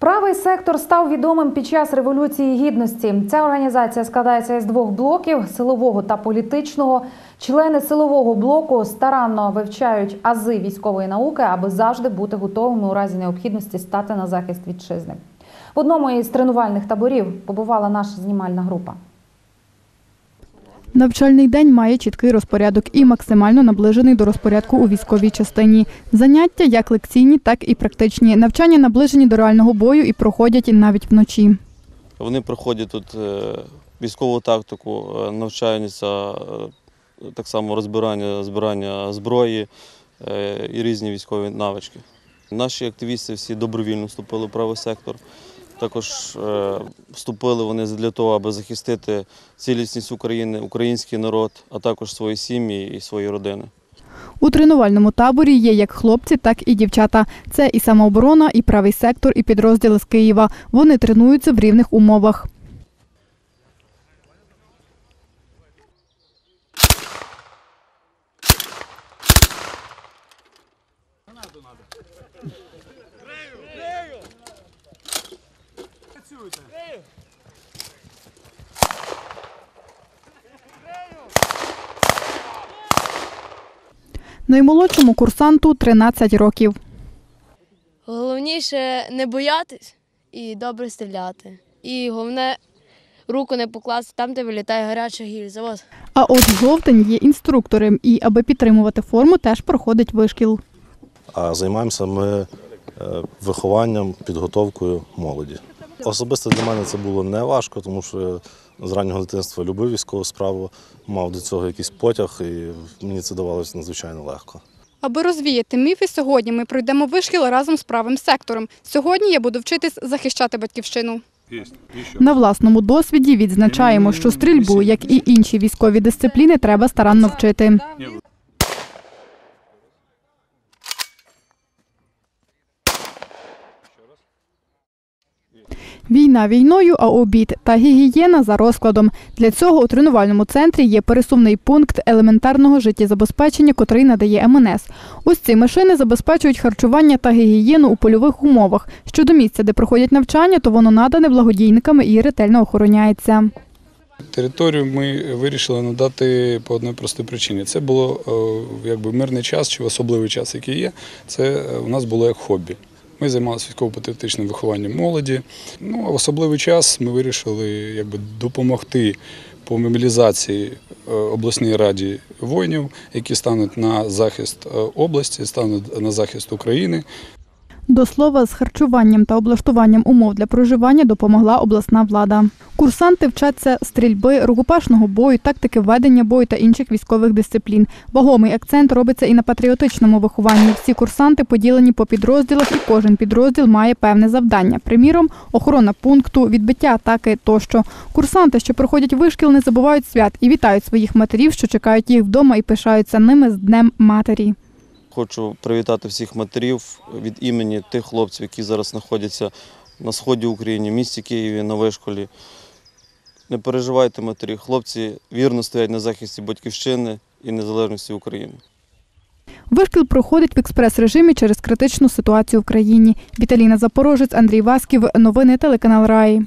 Правий сектор став відомим під час революції гідності. Ця організація складається із двох блоків силового та політичного. Члени силового блоку старанно вивчають ази військової науки, аби завжди бути готовими у разі необхідності стати на захист вітчизни. В одному із тренувальних таборів побувала наша знімальна група. Навчальний день має чіткий розпорядок і максимально наближений до розпорядку у військовій частині. Заняття як лекційні, так і практичні. Навчання наближені до реального бою і проходять навіть вночі. Вони проходять тут е, військову тактику, е, навчаються е, так само розбирання, збирання зброї і різні військові навички. Наші активісти всі добровільно вступили в правий сектор. Також е, вступили вони для того, аби захистити цілісність України, український народ, а також свої сім'ї і свої родини. У тренувальному таборі є як хлопці, так і дівчата. Це і самооборона, і правий сектор, і підрозділи з Києва. Вони тренуються в рівних умовах. Наймолодшому курсанту 13 років. Головніше не боятись і добре стріляти. І головне руку не покласти там, де вилітає гаряча гільза. От. А от жовтень є інструктором, і аби підтримувати форму, теж проходить вишкіл. А займаємося ми е, вихованням, підготовкою молоді. Особисто для мене це було не важко, тому що з раннього дитинства любив військову справу, мав до цього якийсь потяг, і мені це давалося надзвичайно легко. Аби розвіяти міфи, сьогодні ми пройдемо вишкіл разом з правим сектором. Сьогодні я буду вчитись захищати батьківщину. На власному досвіді відзначаємо, що стрільбу, як і інші військові дисципліни, треба старанно вчити. Війна війною, а обід та гігієна за розкладом. Для цього у тренувальному центрі є пересувний пункт елементарного життєзабезпечення, котрий надає МНС. Ось ці машини забезпечують харчування та гігієну у польових умовах. Щодо місця, де проходять навчання, то воно надане благодійниками і ретельно охороняється. Територію ми вирішили надати по одній простій причині. Це було е, якби мирний час чи особливий час, який є. Це е, у нас було як хобі. Ми займалися військово-патріотичним вихованням молоді. Ну, а в особливий час ми вирішили якби, допомогти по мобілізації е, обласній раді воїнів, які стануть на захист е, області, стануть на захист України. До слова, з харчуванням та облаштуванням умов для проживання допомогла обласна влада. Курсанти вчаться стрільби, рукопашного бою, тактики ведення бою та інших військових дисциплін. Вагомий акцент робиться і на патріотичному вихованні. Всі курсанти поділені по підрозділах, і кожен підрозділ має певне завдання. Приміром, охорона пункту, відбиття атаки тощо. Курсанти, що проходять вишкіл, не забувають свят і вітають своїх матерів, що чекають їх вдома і пишаються ними з Днем матері. Хочу привітати всіх матерів від імені тих хлопців, які зараз знаходяться на сході України, в місті Києві, на вишколі. Не переживайте, матері, хлопці вірно стоять на захисті батьківщини і незалежності України. Вишкіл проходить в експрес-режимі через критичну ситуацію в країні. Віталіна Запорожець, Андрій Васьків. Новини телеканал Раї.